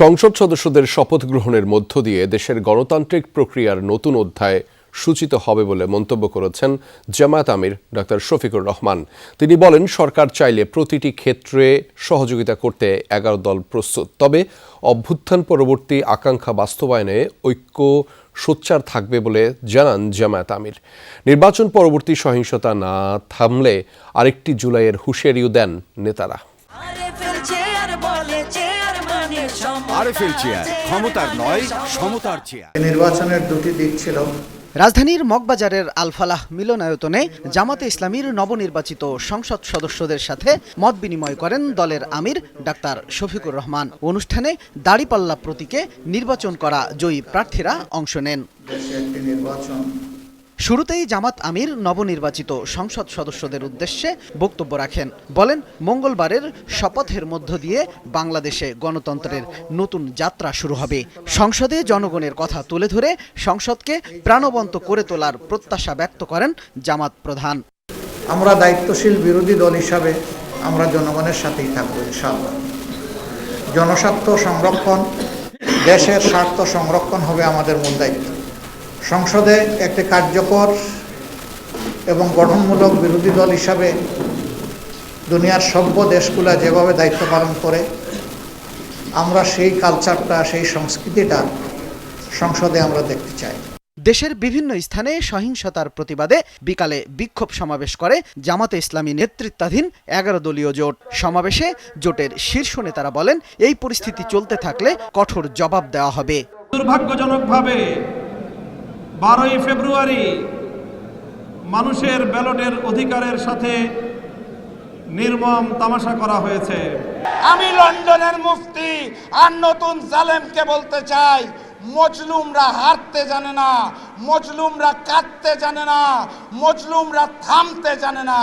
সংসদ সদস্যদের শপথ গ্রহণের মধ্য দিয়ে দেশের গণতান্ত্রিক প্রক্রিয়ার নতুন অধ্যায় সূচিত হবে বলে মন্তব্য করেছেন জামায়াত আমির ডক্টর শফিকুর রহমান। তিনি বলেন, সরকার চাইলে প্রতিটি ক্ষেত্রে সহযোগিতা করতে এগারো দল প্রস্তুত। তবে অভ্যুত্থান পরবর্তী আকাঙ্ক্ষা বাস্তবায়নে ঐক্য সোচ্চার থাকবে বলে জানান জামায়াত আমির। নির্বাচন পরবর্তী সহিংসতা না থামলে আরেকটি জুলাইয়ের হুঁশিয়ারিও দেন নেতারা। আরএফএল চেয়ার ক্ষমতার নয় সমতার চেয়ার। নির্বাচনের দুটি দিক ছিল। রাজধানীর মগবাজারের আলফালাহ মিলনায়তনে জামাতে ইসলামীর নবনির্বাচিত সংসদ সদস্যদের সাথে মত বিনিময় করেন দলের আমির ডাক্তার শফিকুর রহমান। অনুষ্ঠানে দাড়িপাল্লা প্রতীকে নির্বাচন করা জয়ী প্রার্থীরা অংশ নেন। দেশে একটি নির্বাচন শুরুতেই জামাত আমির নবনির্বাচিত সংসদ সদস্যদের উদ্দেশ্যে বক্তব্য রাখেন। বলেন, মঙ্গলবারের শপথের মধ্য দিয়ে বাংলাদেশে গণতন্ত্রের নতুন যাত্রা শুরু হবে। সংসদে জনগণের কথা তুলে ধরে সংসদকে প্রাণবন্ত করে তোলার প্রত্যাশা ব্যক্ত করেন জামাত প্রধান। আমরা দায়িত্বশীল বিরোধী দল হিসাবে আমরা জনগণের সাথেই থাকব জনস্বার্থ সংরক্ষণ, দেশের স্বার্থ সংরক্ষণ হবে আমাদের মূল দায়িত্ব। সংসদে একটি কার্যকর এবং গঠনমূলক বিরোধী দল হিসাবে দুনিয়ার সভ্য দেশগুলা যেভাবে দায়িত্ব পালন করে আমরা সেই কালচারটা সেই সংস্কৃতিটা সংসদে আমরা দেখতে চাই। দেশের বিভিন্ন স্থানে সহিংসতার প্রতিবাদে বিকালে বিক্ষোভ সমাবেশ করে জামাতে ইসলামী নেতৃত্বাধীন এগারো দলীয় জোট। সমাবেশে জোটের শীর্ষ নেতারা বলেন এই পরিস্থিতি চলতে থাকলে কঠোর জবাব দেওয়া হবে। দুর্ভাগ্যজনকভাবে বারোই ফেব্রুয়ারি মানুষের ব্যালটের অধিকারের সাথে নির্মম তামাশা করা হয়েছে। আমি লন্ডনের মুফতি আর নতুন জালেমকে বলতে চাই মজলুমরা হারতে জানে না মজলুমরা কাঁদতে জানে না মজলুমরা থামতে জানে না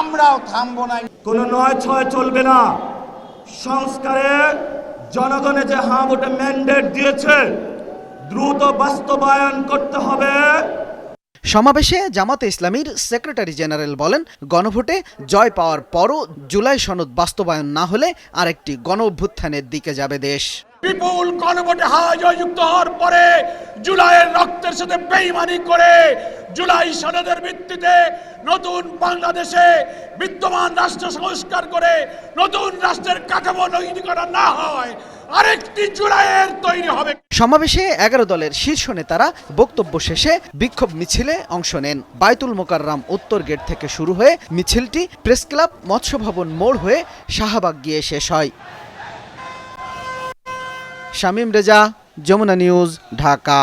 আমরাও থামবো না। কোনো নয় ছয় চলবে না। সংস্কারে জনগণে যে হাঁ ভোটে ম্যান্ডেট দিয়েছে দ্রুত বাস্তবায়ন করতে হবে। সমাবেশে জামাতে ইসলামীর সেক্রেটারি জেনারেল বলেন গণভোটে জয় পাওয়ার পরও জুলাই সনদ বাস্তবায়ন না হলে আরেকটি গণ অভ্যুত্থানের দিকে যাবে দেশ। বিপুল গণভোটে জয়যুক্ত হওয়ার পরে জুলাইয়ের রক্তের সাথে বেইমানি করে জুলাই সনদের ভিত্তিতে নতুন বাংলাদেশে বিদ্যমান রাষ্ট্র সংস্কার করে নতুন রাষ্ট্রের কাঠামো তৈরি করা না হয়। আরেকটি জুলাইয়ের তৈরি হবে। সমাবেশে এগারো দলের শীর্ষ নেতারা বক্তব্য শেষে বিক্ষোভ মিছিলে অংশ নেন। বাইতুল মোকাররাম উত্তর গেট থেকে শুরু হয়ে মিছিলটি, প্রেস ক্লাব মৎস্য ভবন মোড় হয়ে শাহবাগ গিয়ে শেষ হয়। শামীম রেজা, যমুনা নিউজ, ঢাকা।